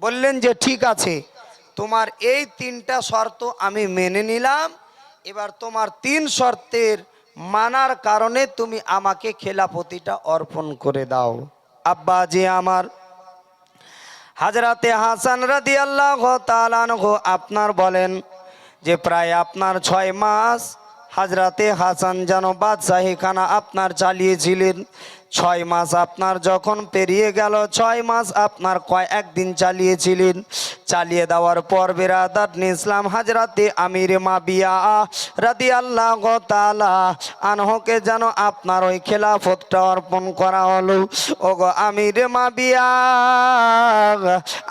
বললেন যে, ঠিক আছে। তোমার এই তিনটা শর্ত আমি মেনে নিলাম। এবার তোমার তিন শর্তের মানার কারণে তুমি আমাকে খেলাপতিটা অর্পণ করে দাও। আব্বা, যে আমার হাজরাতে হাসান রাদি আল্লাহ তালানহ আপনার বলেন যে, প্রায় আপনার ছয় মাস হাজরাতে হাসান যেন বাদশাহী খানা আপনার চালিয়েছিলেন। ছয় মাস আপনার যখন পেরিয়ে গেল ছয় মাস আপনার কয় একদিন চালিয়েছিলেন? চালিয়ে দেওয়ার পর বেরাদার ইসলাম হাজরাতে আমির মাবিয়া রাদি আল্লাহ তালা আনহকে যেন আপনার ওই খেলাফতটা অর্পণ করা হলো। ওগো আমির মাবিয়া,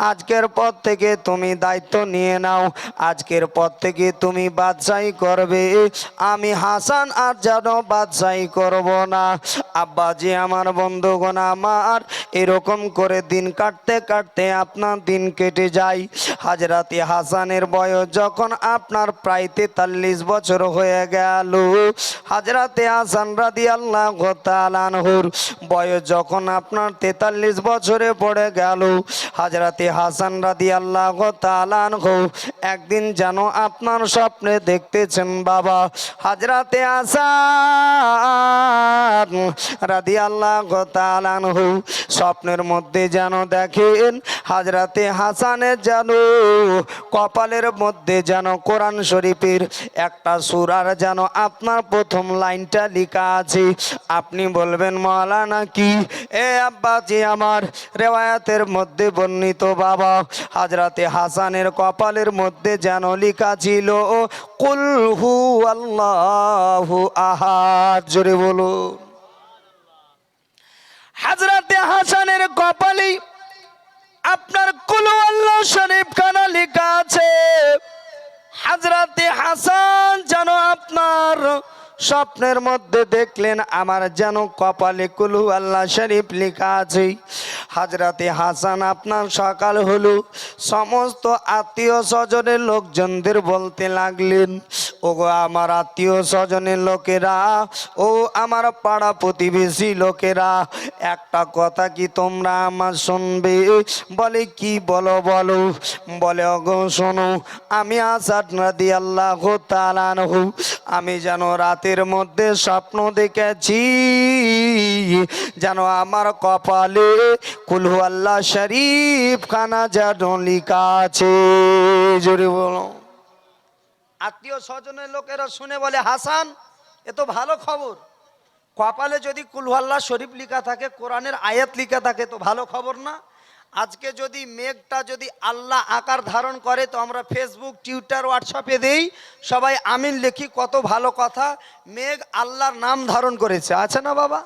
আজকের পর থেকে তুমি দায়িত্ব নিয়ে নাও। আজকের পর থেকে তুমি বাদশাহী করবে। আমি হাসান আর যেন বাদশাহী করব না। আব্বাজি আমার বন্ধুগণ, আমার এরকম করে দিন কাটতে কাটতে আপনার দিন কেটে যায়। হাজরাতে হাসানের বয়স যখন আপনার প্রায় তেতাল্লিশ বছর হয়ে গেল। হাজরাতে হাসান রাদি আল্লাহ তালানহুর বয়স যখন আপনার তেতাল্লিশ বছরে পড়ে গেল। হাজরাতে হাসান রাদি আল্লাহ তালানহু একদিন যেন আপনার স্বপ্নে দেখতেছেন বাবা। হাজরাতে হাসান রাদি আল্লাহ তালানহু স্বপ্নের মধ্যে যেন দেখেন হাজরাতে হাসানের যেন কপালের মধ্যে যেন কোরআন শরীফের একটা সুরার যেন আপনার প্রথম লাইনটা লেখা আছে। আপনি বলবেন মৌলানা কি? এ আব্বাজি আমার রেওয়ায়াতের মধ্যে বর্ণিত বাবা, হাজরাতে হাসানের কপালের মধ্যে যেন লেখা ছিল, কুল হু আল্লাহু আহাদ। জোরে বলুন। হাজরাতে হাসানের কপালে আপনার কুলু আল্লাহ শরীফ খানা লেখা আছে? হাজরাতে হাসান যেন আপনার স্বপ্নের মধ্যে দেখলেন আমার যেন কপালে কুলু আল্লাহ শরীফ লেখা আছে। হাজরাতে হাসান আপনার সকাল হলো। সমস্ত আত্মীয় স্বজনের লোকজনদের বলতে লাগলেন ও গো আমার আত্মীয় স্বজনের লোকেরা, ও আমার পাড়া প্রতিবেশী লোকেরা, একটা কথা কি তোমরা আমার শুনবে? বলে, কি বলো বলো? বলে অগো শোনো, আমি আসাদ নদী আল্লাহ তালানহু আমি যেন রাতের মধ্যে স্বপ্ন দেখেছি, যেন আমার কপালে কুলহু আল্লাহ শরীফ খানা যেন লিখা আছে জোরে বলো। আত্মীয় স্বজনের লোকেরা শুনে বলে, হাসান, এ তো ভালো খবর। কপালে যদি কুলহাল্লা শরীফ লিখা থাকে, কোরআনের আয়াত লিখা থাকে, তো ভালো খবর না? আজকে যদি মেঘটা যদি আল্লাহ আকার ধারণ করে, তো আমরা ফেসবুক টুইটার হোয়াটসঅ্যাপে দেই, সবাই আমিন লিখি, কত ভালো কথা। মেঘ আল্লাহর নাম ধারণ করেছে, আছে না বাবা?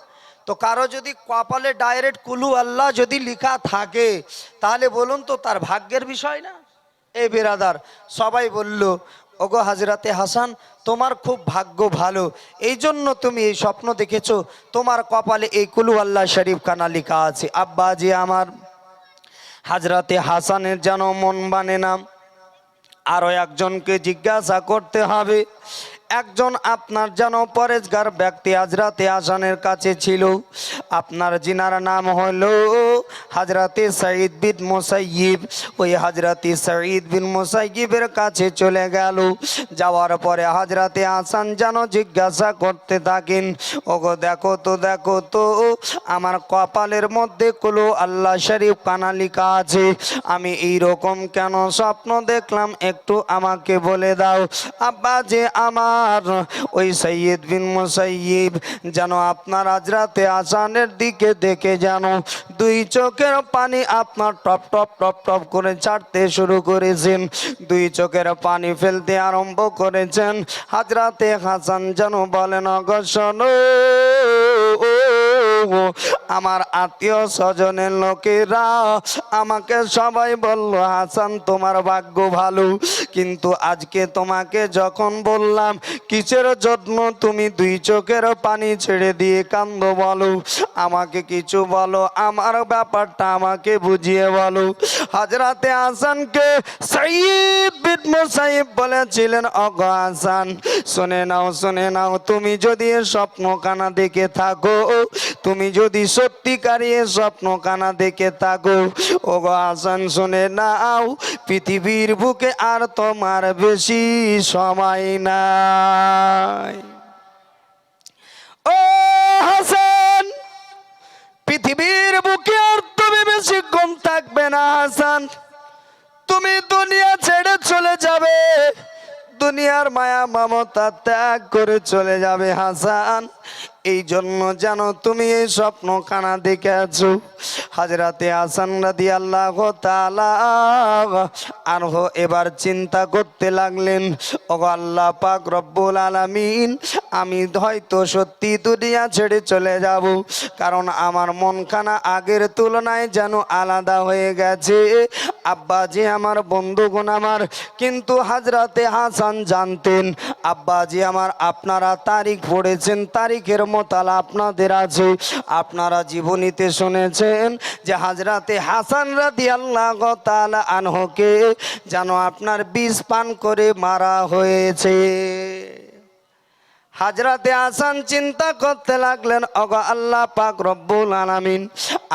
তো কারও যদি কপালে ডাইরেক্ট কুলু আল্লাহ যদি লেখা থাকে, তাহলে বলুন তো তার ভাগ্যের বিষয় না? এই বেরাদার, সবাই বলল, ওগো হাজরাতে হাসান, তোমার খুব ভাগ্য ভালো। এই জন্য তুমি এই স্বপ্ন দেখেছ, তোমার কপালে এই কুলু আল্লাহ শরীফ খানা লেখা আছে। আব্বা যে আমার। হাজরাতে হাসানের যেন মন বানে না। আরও একজনকে জিজ্ঞাসা করতে হবে, একজন আপনার যেন পরেজগার ব্যক্তি হাজরাতে হাসানের কাছে ছিল। আপনার জিনার নাম হলো হাজরাতে সাঈদ বিন মোসাইয়িব, ওই হাজরাতে সাঈদ বিন মোসাইয়িবের কাছে চলে গেল। যাওয়ার পরে হাজরাতে আসান যেন জিজ্ঞাসা করতে থাকেন, ওগো দেখো তো দেখো তো, আমার কপালের মধ্যে কুলো আল্লাহ শরীফ কানালিকা আছে। আমি এই রকম কেন স্বপ্ন দেখলাম, একটু আমাকে বলে দাও। আব্বা যে আমার, ওই সৈয়দ বিন মুসাইয়িব যেন আপনার হাজরাতে আসানের দিকে দেখে যেন দুই চোখের পানি আপনার টপ টপ টপ টপ করে ছাড়তে শুরু করেছেন। দুই চোখের পানি ফেলতে আরম্ভ করেছেন। হাজরাতে হাসান যেন বলেন অগসন আমার আত্মীয় স্বজনের লোকেরা আমাকে সবাই বলল, হাসান, তোমার ভাগ্য ভালো। কিন্তু আজকে তোমাকে যখন বললাম, কিসের জন্য তুমি দুই চোখের পানি ছেড়ে দিয়ে কান্দ বলো? আমাকে কিছু বলো, আমার ব্যাপারটা আমাকে বুঝিয়ে বলো। হাজরাতে হাসানকে সাইদ বিন বলেছিলেন অগ হাসান, শুনে নাও শুনে নাও, তুমি যদি এ স্বপ্ন কানা দেখে থাকো তুমি যদি সত্যিকারী স্বপ্ন কানা দেখে থাকো ও গো হাসান শুনে নাও, পৃথিবীর বুকে আর তোমার বেশি সময় নাই। ও হাসান, পৃথিবীর বুকে আর তুমি বেশি কম থাকবে না, হাসান। তুমি দুনিয়া ছেড়ে চলে যাবে, দুনিয়ার মায়া, মমতা ত্যাগ করে চলে যাবে, হাসান। এই জন্য জানো তুমি এই স্বপ্ন কানা দেখে আছো। হাজরাতে হাসান রাদি আল্লাহ আর হো এবার চিন্তা করতে লাগলেন ও আল্লাহ পাক রব্বুল আলামিন, আমি হয়তো সত্যি দুনিয়া ছেড়ে চলে যাব, কারণ আমার মন মনখানা আগের তুলনায় যেন আলাদা হয়ে গেছে। আব্বা আমার বন্ধুগণ আমার, কিন্তু হাজরাতে হাসান জানতেন আব্বা আমার আপনারা তারিখ পড়েছেন, তারিখের মোতালা আপনাদের আছে আপনারা জীবনীতে শুনেছেন যে হাজরাতে হাসান রাদি আল্লাহ আনহকে যেন আপনার বিষ পান করে মারা হয়েছে। হাজরাতে আসান চিন্তা করতে লাগলেন, অগ আল্লাহ পাক রব্বুল আলামিন,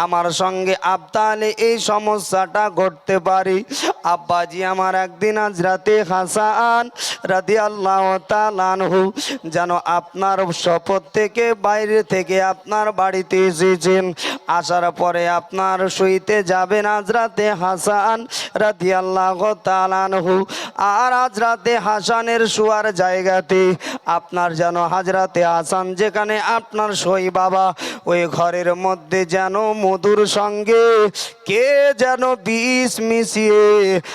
আমার সঙ্গে আবতালে এই সমস্যাটা ঘটতে পারি। আব্বাজি আমার একদিন আজ রাতে হাসান রাতে আল্লাহ তালানহু যেন আপনার শপথ থেকে বাইরে থেকে আপনার বাড়িতে এসেছেন। আসার পরে আপনার সইতে যাবেন হাজরাতে হাসান রাদি আল্লাহ তালানহু আর হাজরাতে হাসানের শোয়ার জায়গাতে আপনার যেন হাজরাতে আসান যেখানে আপনার সই বাবা, ওই ঘরের মধ্যে যেন মধুর সঙ্গে কে যেন বিষ মিশিয়ে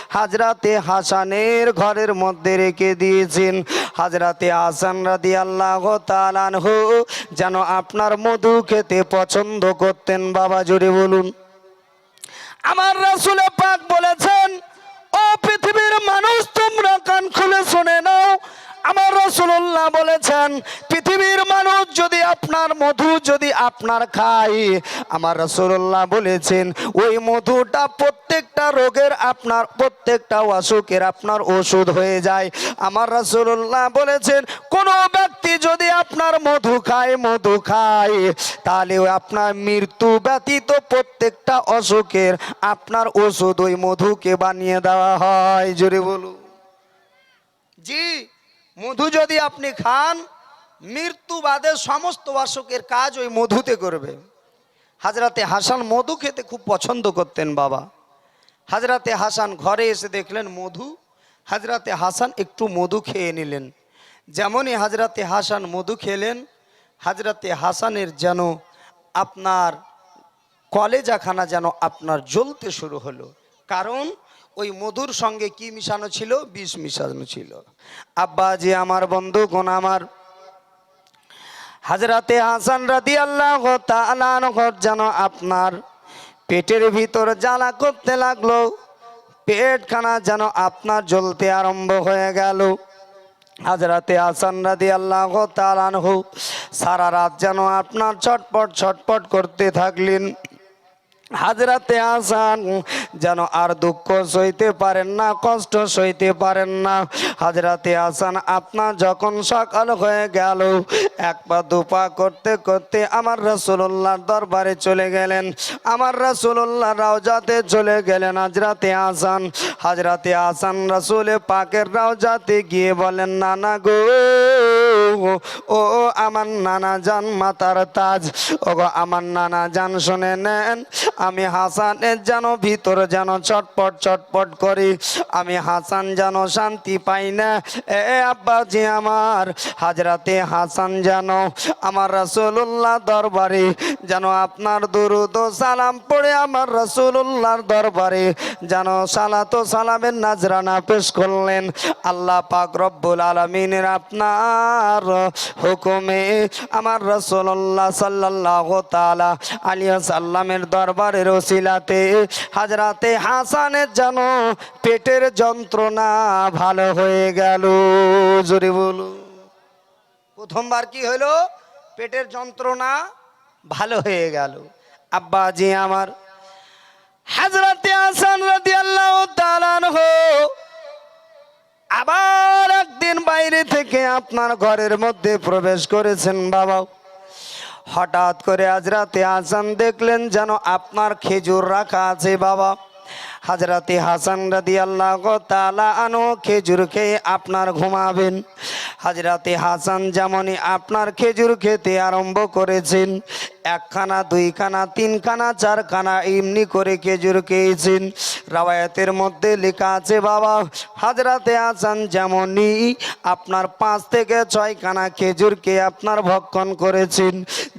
হাজরাতে হাসানের ঘরের মধ্যে রেখে দিয়েছেন। হাজরাতে হাসান রাদি আল্লাহ তালানহ যেন আপনার মধু খেতে পছন্দ করতেন বাবা, জোরে বলুন। আমার রাসুলে পাক বলেছেন, ও পৃথিবীর মানুষ, তোমরা কান খুলে শুনে নাও। আমার রসুল্লাহ বলেছেন, পৃথিবীর মানুষ যদি আপনার মধু যদি আপনার খায়, আমার রসুল্লাহ বলেছেন, ওই মধুটা প্রত্যেকটা রোগের আপনার, প্রত্যেকটা অসুখের আপনার ওষুধ হয়ে যায়। আমার রসুল্লাহ বলেছেন, কোনো ব্যক্তি যদি আপনার মধু খায় মধু খায়, তাহলে আপনার মৃত্যু ব্যতীত প্রত্যেকটা অসুখের আপনার ওষুধ ওই মধুকে বানিয়ে দেওয়া হয়। জোরে বলুন। জি, মধু যদি আপনি খান মৃত্যু বাদে সমস্ত অসুখের কাজ ওই মধুতে করবে। হাজরাতে হাসান মধু খেতে খুব পছন্দ করতেন বাবা। হাজরাতে হাসান ঘরে এসে দেখলেন মধু। হাজরাতে হাসান একটু মধু খেয়ে নিলেন। যেমনই হাজরাতে হাসান মধু খেলেন, হাজরাতে হাসানের যেন আপনার কলেজাখানা যেন আপনার জ্বলতে শুরু হলো। কারণ ওই মধুর সঙ্গে কি মিশানো ছিল? বিষ মিশানো ছিল। আব্বা যে আমার বন্ধু কোন আমার হাজরাতে হাসান রাদি আল্লাহ ঘর যেন আপনার পেটের ভিতর জ্বালা করতে লাগল, পেটখানা যেন আপনার জ্বলতে আরম্ভ হয়ে গেল। হাজরাতে হাসান রাদি আল্লাহ তালানহু সারা রাত যেন আপনার ছটপট ছটপট করতে থাকলেন। হাজরাতে আসান, যেন আর দুঃখ সইতে পারেন না, কষ্ট সইতে পারেন না। হাজরাতে আসান, আপনার যখন সকাল হয়ে গেল, এক পা দুপা করতে করতে আমার রসুল্লাহর দরবারে চলে গেলেন। আমার রসুল্লাহ রাওজাতে চলে গেলেন হাজরাতে আসান। হাজরাতে আসান, রসুলে পাকের রাওজাতে গিয়ে বলেন, নানা গো ও আমার নানা জান মাতার তাজ। ও আমার নানা জান শুনে নেন, আমি হাসানের যেন ভিতর যেন চটপট চটপট করি। আমি হাসান যেন শান্তি পাই না, এ আব্বা যে আমার। হাজরাতে হাসান যেন আমার রসুল্লাহ দরবারে, যেন আপনার দুরুদ সালাম পড়ে আমার রসুল্লাহর দরবারে, যেন সালাত সালামের নাজরানা পেশ করলেন। আল্লাহ পাক রব্বুল আলমিনের আপনার হুকুমে আমার রসুল্লাহ সাল্লাহ তালা আলিয়া সাল্লামের দরবারের ওসিলাতে হাজরাতে হাসানের যেন পেটের যন্ত্রণা ভালো হয়ে গেল। জোরে বলু প্রথমবার কি হলো? পেটের যন্ত্রণা ভালো হয়ে গেল। আব্বা জি আমার। হাজরাতে হাসান রাদি আল্লাহ তালানহ আবার একদিন বাইরে থেকে আপনার ঘরের মধ্যে প্রবেশ করেছেন বাবা। হঠাৎ করে আজ রাতে হাসান দেখলেন যেন আপনার খেজুর রাখা আছে বাবা। হাজরাতে হাসান রাদি আল্লাহ তালা আনো খেজুর খেয়ে আপনার ঘুমাবেন। হাজরাতে হাসান যেমনই আপনার খেজুর খেতে আরম্ভ করেছেন একখানা, দুইখানা, তিনখানা, চারখানা, এমনি করে খেজুর খেয়েছেন। রাওয়ায়াতের মধ্যে লেখা আছে, বাবা, হাজরাতে হাসান যেমনই আপনার পাঁচ থেকে ছয়খানা খেজুর খেয়ে আপনার ভক্ষণ করেছেন,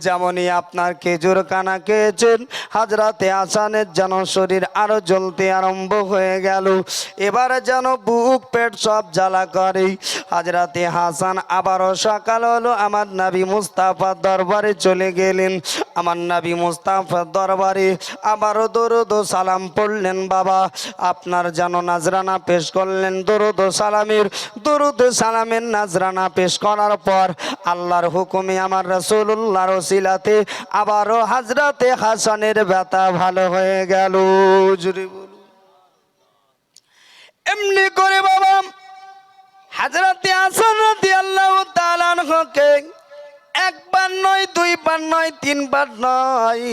যেমনই আপনার খেজুর কানা খেয়েছেন। হাজরাতে হাসানের যেন শরীর আরও জ্বলতে আরম্ভ হয়ে গেল। এবারে যেন বুক, পেট সব জ্বালা করে। হাজরাতে হাসান আবারও সকাল হলো, আমার নাবি মুস্তাফার দরবারে চলে গেলেন। আমার নাবি মুস্তাফার দরবারে আবারও দরুদ সালাম পড়লেন বাবা। আপনার যেন নাজরানা পেশ করলেন দরুদ সালামের। দরুদ সালামের নাজরানা পেশ করার পর আল্লাহর হুকুমে আমার রসুল্লাহর ওসিলাতে আবারও হাজরাতে হাসানের ব্যথা ভালো হয়ে গেল। এমনি করে বাবা, হাজরাতে হাসান আল্লাহ তালানহকে একবার নয়, দুইবার নয়, তিনবার নয়।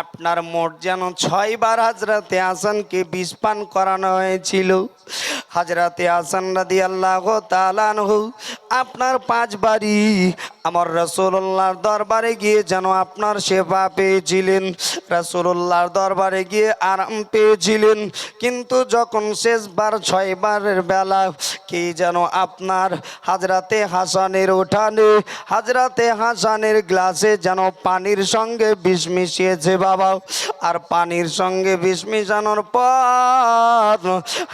আপনার মোট যেন ছয়বার হাজরাতে আসানকে বিষ পান করানো হয়েছিল। হাজরাতে আসান রাদি আল্লাহ তালানহু আপনার পাঁচবারই আমার রসুল্লাহর দরবারে গিয়ে যেন আপনার সেবা পেয়েছিলেন। রসুল্লাহর দরবারে গিয়ে আরাম পেয়েছিলেন। কিন্তু যখন শেষবার, ছয়বারের বেলা কি যেন আপনার হাজরাতে হাসানের উঠানে, হাজরাতে হাসানের গ্লাসে যেন পানির সঙ্গে বিষ মিশিয়েছে বাবা। আর পানির সঙ্গে বিষ মিশানোর পর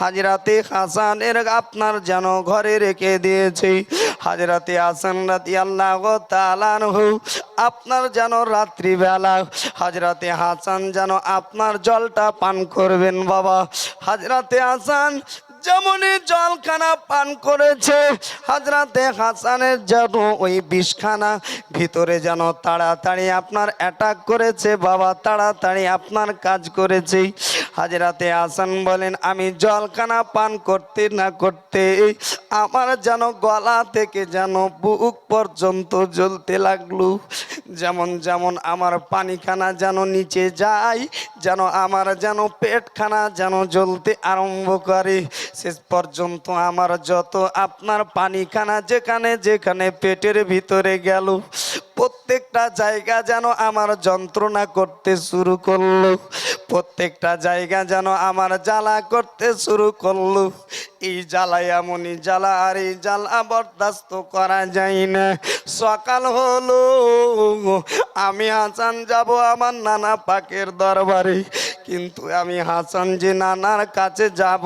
হাজরাতে হাসানের আপনার যেন ঘরে রেখে দিয়েছে। হাজরাতে হাসান রাতি আল্লাহ আপনার যেন রাত্রিবেলা হাজরাতে হাসান যেন আপনার জলটা পান করবেন বাবা। হাজরাতে হাসান যেমনই জলখানা পান করেছে হাজরাতে হাসানের যেন ওই বিষখানা। ভিতরে যেন তাড়াতাড়ি আপনার অ্যাটাক করেছে, বাবা তাড়াতাড়ি আপনার কাজ করেছে। হাজরাতে হাসান বলেন, আমি জলখানা পান করতে না করতে আমার যেন গলা থেকে যেন বুক পর্যন্ত জ্বলতে লাগল। যেমন যেমন আমার পানিখানা যেন নিচে যায়, যেন আমার যেন পেটখানা যেন জ্বলতে আরম্ভ করে। শেষ পর্যন্ত আমার যত আপনার পানিখানা যেখানে যেখানে পেটের ভিতরে গেল, প্রত্যেকটা জায়গা যেন আমার যন্ত্রণা করতে শুরু করল, প্রত্যেকটা জায়গা যেন আমার জ্বালা করতে শুরু করল। এই জ্বালা এমনই জ্বালা আর এই জ্বালা বরদাস্ত করা যায় না। সকাল হলো, আমি হাসান যাব আমার নানা পাকের দরবারে। কিন্তু আমি হাসান যে নানার কাছে যাব,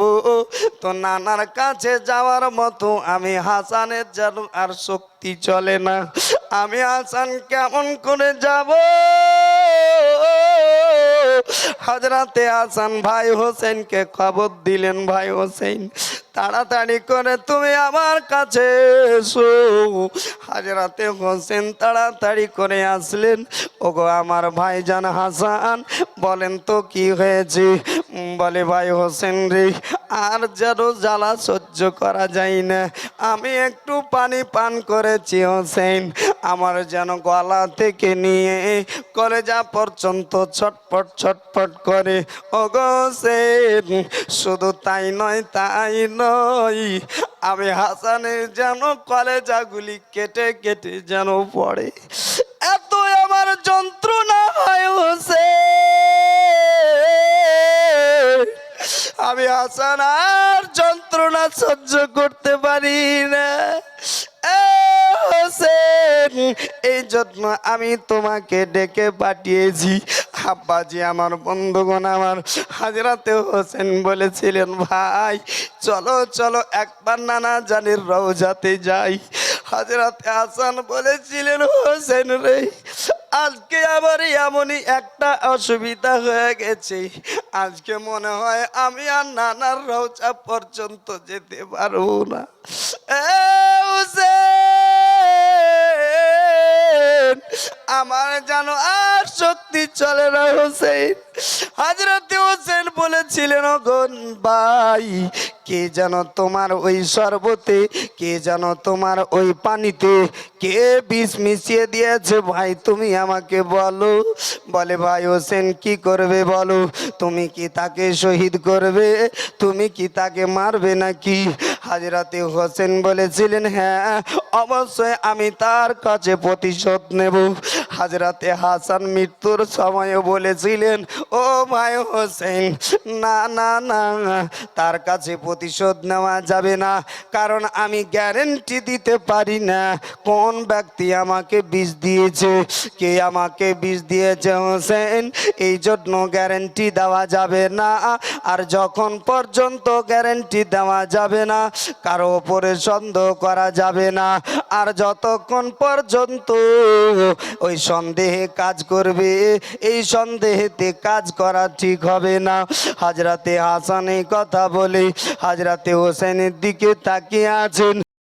তো নানার কাছে যাওয়ার মতো আমি হাসানের যেন আর শক্তি চলে না। আমি হাসান কেমন করে যাব? হাজরাতে হাসান ভাই হোসেনকে খবর দিলেন ভাই হোসেন। তাড়াতাড়ি করে তুমি আমার কাছে এসো। হাজরাতে হোসেন তাড়াতাড়ি করে আসলেন। ওগো আমার ভাইজান হাসান, বলেন তো কি হয়েছে? বলে, ভাই হোসেন রে, আর যেন জ্বালা সহ্য করা যায় না। আমি একটু পানি পান করেছি হোসেন। আমার যেন গলা থেকে নিয়ে কলেজা পর্যন্ত ছটপট ছটপট করে। ওগো হোসেন, শুধু তাই নয় তাই নয়। আমি হাসানের যেন কলেজাগুলি কেটে কেটে যেন পড়ে। এত আমার যন্ত্রণা হয় হোসে। আমি হাসান আর যন্ত্রণা সহ্য করতে পারি না। হোসেন এই জন্য আমি তোমাকে ডেকে পাঠিয়েছি। আব্বাজি আমার বন্ধুগণ, আমার হাজরাতে হোসেন বলেছিলেন, ভাই, চলো চলো, একবার নানা জানির রওজাতে যাই। হাজরাতে হাসান বলেছিলেন, হোসেন রে, আজকে আবার এমনই একটা অসুবিধা হয়ে গেছে। আজকে মনে হয় আমি আর নানার রওজা পর্যন্ত যেতে পারব না। আমার যেন আর শক্তি চলে না হোসেন। হাজরতে হোসেন বলেছিলেন অগন ভাই, কে যেন তোমার ওই শরবতে, কে যেন তোমার ওই পানিতে, কে বিষ মিশিয়ে দিয়েছে, ভাই, তুমি আমাকে বলো। বলে, ভাই হোসেন, কি করবে বলো? তুমি কি তাকে শহীদ করবে? তুমি কি তাকে মারবে নাকি? হাজরাতে হোসেন বলেছিলেন হ্যাঁ অবশ্যই আমি তার কাছে প্রতিশোধ নেব। হাজরাতে হাসান মৃত্যুর সময় বলেছিলেন, ও ভাই হোসেন, না না না, তার কাছে প্রতিশোধ নেওয়া যাবে না, কারণ আমি গ্যারেন্টি দিতে পারি না। কোন ব্যক্তি আমাকে বিষ দিয়েছে? কে আমাকে বিষ দিয়েছে হোসেন? এই জন্য গ্যারেন্টি দেওয়া যাবে না। আর যখন পর্যন্ত গ্যারেন্টি দেওয়া যাবে না, কারও ওপরে সন্দেহ করা যাবে না। আর যতক্ষণ পর্যন্ত ওই সন্দেহে কাজ করবে, এই সন্দেহেতে কাজ করা ঠিক হবে না। হাজরাতে হাসান কথা বলে, হাজরাতে হোসেনের দিকে তাকিয়ে আছেন।